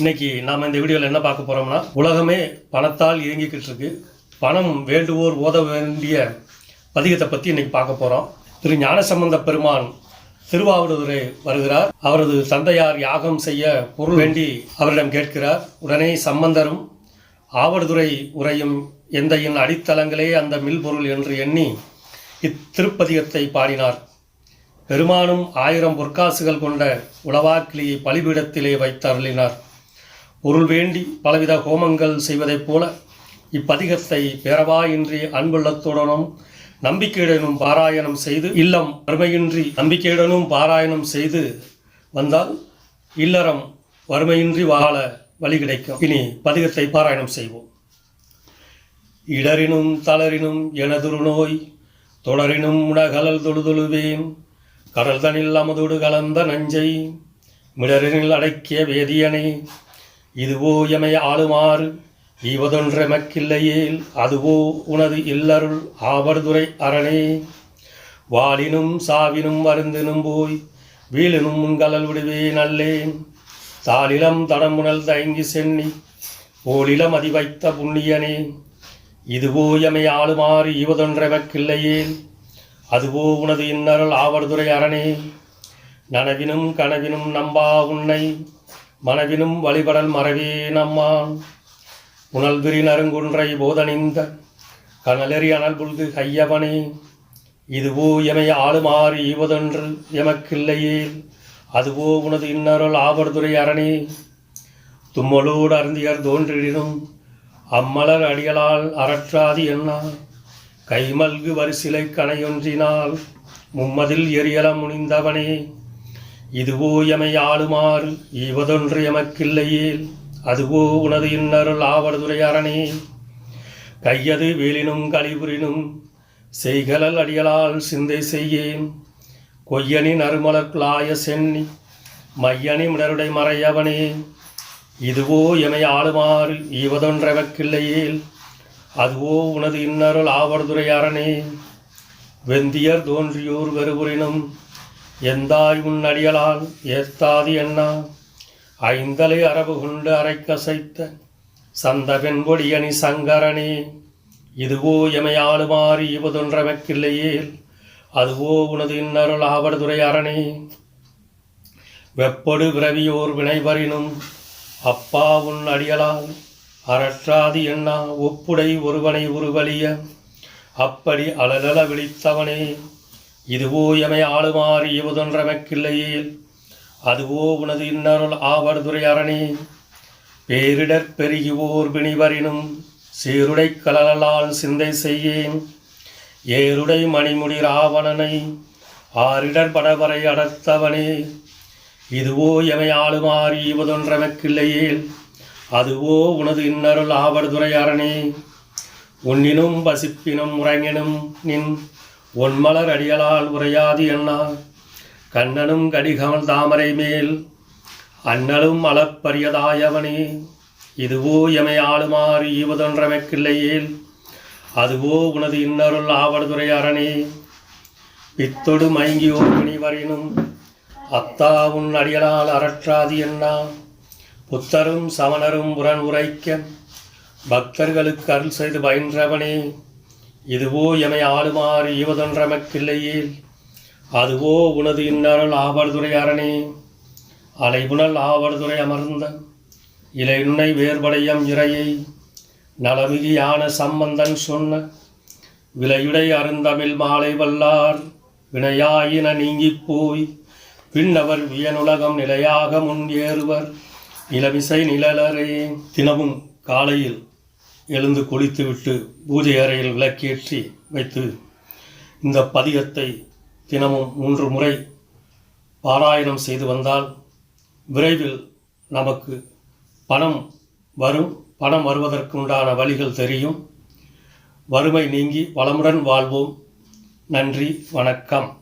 இன்னைக்கு நாம் இந்த வீடியோவில் என்ன பார்க்க போகிறோம்னா உலகமே பணத்தால் இயங்கிக்கிட்டு இருக்கு பணம் வேண்டுவோர் ஓத வேண்டிய பதிகத்தை பற்றி இன்னைக்கு பார்க்க போகிறோம் திரு ஞானசம்பந்த பெருமான் திருவாவடுதுறை வருகிறார். அவரது தந்தையார் யாகம் செய்ய பொருள் வேண்டி அவரிடம் கேட்கிறார். உடனே சம்பந்தரும் ஆவடுதுறை உரையும் எந்தையின் அடித்தளங்களே அந்த மில்பொருள் என்று எண்ணி இத்திருப்பதிகத்தை பாடினார். பெருமானும் ஆயிரம் பொற்காசுகள் கொண்ட உளவாக்கிளியை பலிபீடத்திலே வைத்து அருளினார் பொருள் வேண்டி பலவித ஹோமங்கள் செய்வதைப் போல இப்பதிகத்தை பேரவாயின்றி அன்புள்ளத்துடனும் நம்பிக்கையுடனும் பாராயணம் செய்து இல்லம் வறுமையின்றி நம்பிக்கையுடனும் பாராயணம் செய்து வந்தால் இல்லறம் வறுமையின்றி வாழ வழி கிடைக்கும். இனி பதிகத்தை பாராயணம் செய்வோம். இடரினும் தளரினும் எனதுரு நோய் தொடரினும் உணகலல் தொழுதொழுவேன் கடல்தனில் அமுதோடு கலந்த நஞ்சை மிடரினில் அடக்கிய வேதியனை இதுவோ எமை ஆளுமாறு? ஈவதொன்றெமக்கில்லையேல் அதுவோ உனது இல்லருள் ஆவடுதுறை அரணே. வாளினும் சாவினும் வருந்தினும் போய் வீழினும் உங்கலல் விடுவேன் அல்லேன். தாளிலம் தடமுனல் தயங்கி சென்னி போலிலம் அதி வைத்த புண்ணியனே. இதுவோ எமை ஆளுமாறு? ஈவதொன்றெமக்கில்லையேல் அதுவோ உனது இன்னருள் ஆவடுதுறை அரணே. நனவினும் கனவினும் நம்பா உன்னை. மனவினும் வழிபடல் மறவே நம்மான். புனல் நறுங்குன்றை போதணிந்த கனலெறி அனல் புல்கு கையவனே இதுவோ எமை ஆளுமாறு ஈவதென்று எமக்கில்லையே அதுவோ உனது இன்னருள் ஆவடுதுறை அரணே. தும்மலோடு அருந்தியர் தோன்றிடினும் அம்மலர் அடிகளால் அறற்றாது என்ன கைமல்கு வரிசிலை கணையொன்றினால் மும்மதில் எரியலம் முனிந்தவனே. இதுவோ எமை ஆளுமாறு ஈவதொன்று எமக்கில்லையேல் அதுவோ உனது இன்னருள் ஆவலதுரை அரணே. கையது வேலினும் கழிபுரினும் செய்கலல் அடியலால் சிந்தை செய்யேன். கொய்யனின் அருமலர்குலாய சென்னி மையனி மிடருடை மறையவனே இதுவோ எமை ஆளுமாறு இவதொன்றவக்கில்லையேல் அதுவோ உனது இன்னருள் ஆவடுதுறை அரணே. வெந்தியர் தோன்றியோர் வெறுபுரினும் எந்தாய் உன் அடிகளால் ஏத்தாது எண்ணா? ஐந்தலை அரபு கொண்டு அரைக்கசைத்த சந்த பெண்பொடியணி சங்கரனே இதுவோ எமையாளுமாறு இவதொன்றமைக்கில்லையே? அதுவோ உனது இன்னருள் ஆவடுதுறை அரணே. வெப்படு பிரவியோர் வினைவரினும் அப்பா உன் அடியலால் அறற்றாது எண்ணா? ஒப்புடை ஒருவனை உருவலிய அப்படி அலலல விழித்தவனே. இதுவோ எமை ஆளுமாறு இவதொன்றமைக்கில்லையேல் அதுவோ உனது இன்னருள் ஆவடுதுறை அரணே. பேரிடர் பெருகிவோர் பிணிவரினும் சீருடை கலலால் சிந்தை செய்யேன். ஏருடை மணிமுடி ராவணனை ஆரிடர் படவரை அடர்த்தவனே. இதுவோ எமை ஆளுமாறு ஈவதொன்றமைக்கில்லையேல் அதுவோ உனது இன்னருள் ஆவடுதுறை அரணே. உன்னினும் பசிப்பினும் உறங்கினும் நின் ஒன்மலர் அடியலால் உரையாது எண்ணா கண்ணனும் கடிகமல் தாமரை மேல். அண்ணலும் அளப்பரியதாயவனே. இதுவோ எமை ஆளுமாறு ஈவதொன்றமைக்கில்லையேல். அதுவோ உனது இன்னருள் ஆவடுதுறை அரணே. பித்தொடு மயங்கி பிணி வரினும் அத்தா உன் அடியலால் அறற்றாது என்னா புத்தரும் சமணரும் உரன் உரைக்க பக்தர்களுக்கு அருள் செய்து பயின்றவனே. இதுவோ எமை ஆளுமாறு ஈவதொன்றமைக்கில்லையேல் அதுவோ உனது இன்னருள் ஆவடுதுறை அரணே. அலைபுணல் ஆவடுதுறை அமர்ந்த இலைநுனை வேர்படையம் இறையை. நலமிகியான சம்பந்தன் சொன்ன விலையுடை அருந்தமிழ் மாலை வல்லார் வினையாயின நீங்கிப் போய். பின்னவர் வியனுலகம் நிலையாக முன் ஏறுவர். நிலமிசை நிழலரே. தினமும் காலையில் எழுந்து குளித்துவிட்டு பூஜை அறையில் விளக்கேற்றி வைத்து இந்த பதிகத்தை தினமும் மூன்று முறை பாராயணம் செய்து வந்தால் விரைவில் நமக்கு பணம் வரும். பணம் வருவதற்குண்டான வழிகள் தெரியும். வறுமை நீங்கி வளமுடன் வாழ்வோம். நன்றி வணக்கம்.